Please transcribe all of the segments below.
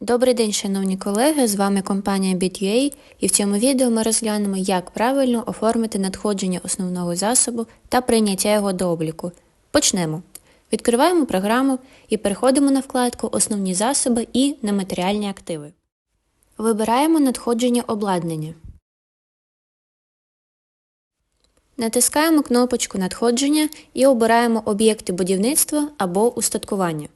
Добрий день, шановні колеги! З вами компанія BitUA і в цьому відео ми розглянемо, як правильно оформити надходження основного засобу та прийняття його до обліку. Почнемо. Відкриваємо програму і переходимо на вкладку Основні засоби і нематеріальні активи. Вибираємо надходження обладнання. Натискаємо кнопочку Надходження і обираємо об'єкти будівництва або устаткування.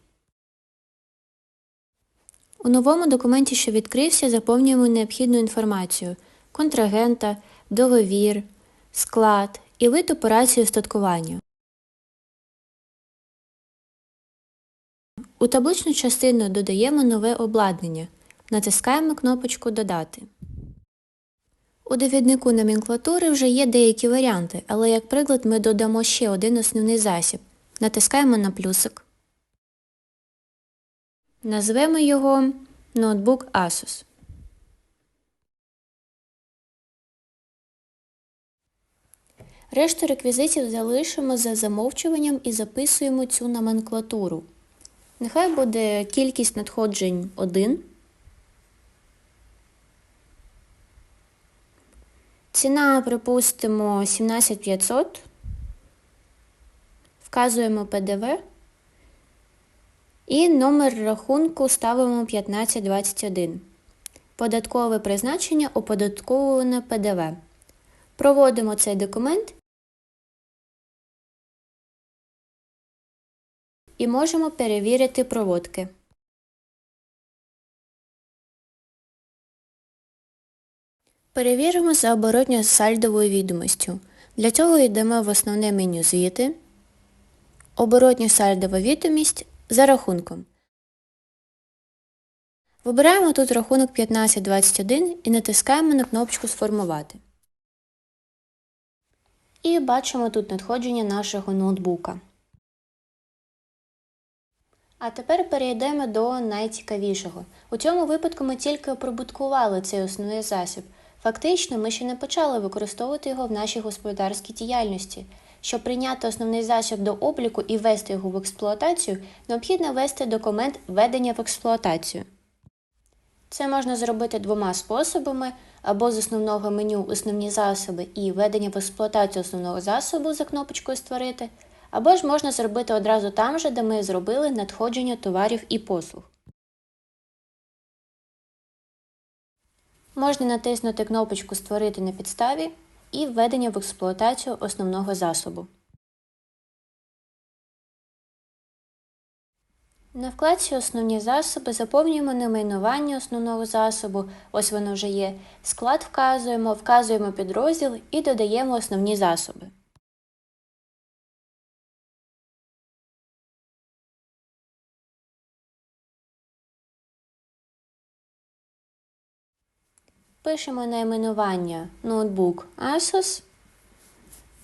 У новому документі, що відкрився, заповнюємо необхідну інформацію контрагента, договір, склад і вид операції устаткування. У табличну частину додаємо нове обладнання. Натискаємо кнопочку Додати. У довіднику номенклатури вже є деякі варіанти, але як приклад ми додамо ще один основний засіб. Натискаємо на плюсик. Назвемо його ноутбук Asus. Решту реквізитів залишимо за замовчуванням і записуємо цю номенклатуру. Нехай буде кількість надходжень 1. Ціна, припустимо, 17500. Вказуємо ПДВ. І номер рахунку ставимо 1521. Податкове призначення оподатковуване ПДВ. Проводимо цей документ і можемо перевірити проводки. Перевіримо за оборотньо сальдовою відомістю. Для цього йдемо в основне меню звіти, оборотню сальдова відомість за рахунком. Вибираємо тут рахунок 1521 і натискаємо на кнопочку Сформувати. І бачимо тут надходження нашого ноутбука. А тепер перейдемо до найцікавішого. У цьому випадку ми тільки оприбуткували цей основний засіб. Фактично, ми ще не почали використовувати його в нашій господарській діяльності. Щоб прийняти основний засіб до обліку і ввести його в експлуатацію, необхідно ввести документ введення в експлуатацію. Це можна зробити двома способами, або з основного меню Основні засоби і введення в експлуатацію основного засобу за кнопочкою Створити, або ж можна зробити одразу там же, де ми зробили надходження товарів і послуг. Можна натиснути кнопочку Створити на підставі і введення в експлуатацію основного засобу. На вкладці Основні засоби заповнюємо найменування основного засобу, ось воно вже є, склад вказуємо, вказуємо підрозділ і додаємо основні засоби. Пишемо найменування ноутбук Asus.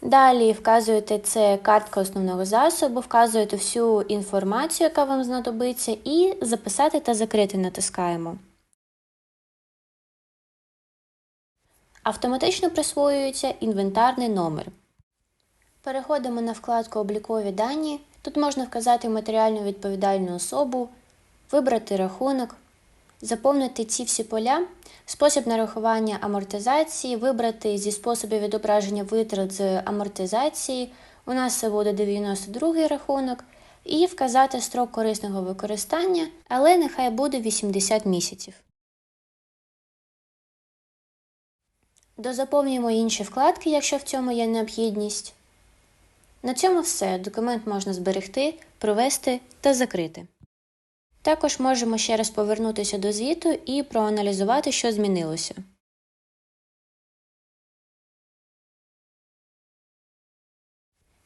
Далі вказуєте це картка основного засобу, вказуєте всю інформацію, яка вам знадобиться, і записати та закрити натискаємо. Автоматично присвоюється інвентарний номер. Переходимо на вкладку Облікові дані. Тут можна вказати матеріальну відповідальну особу, вибрати рахунок, заповнити ці всі поля, спосіб нарахування амортизації, вибрати зі способів відображення витрат з амортизації. У нас це буде 92 рахунок, і вказати строк корисного використання, але нехай буде 80 місяців. Дозаповнюємо інші вкладки, якщо в цьому є необхідність. На цьому все. Документ можна зберегти, провести та закрити. Також можемо ще раз повернутися до звіту і проаналізувати, що змінилося.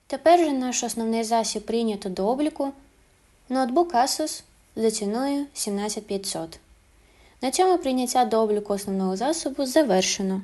Тепер же наш основний засіб прийнято до обліку ноутбук Asus за ціною 17500. На цьому прийняття до обліку основного засобу завершено.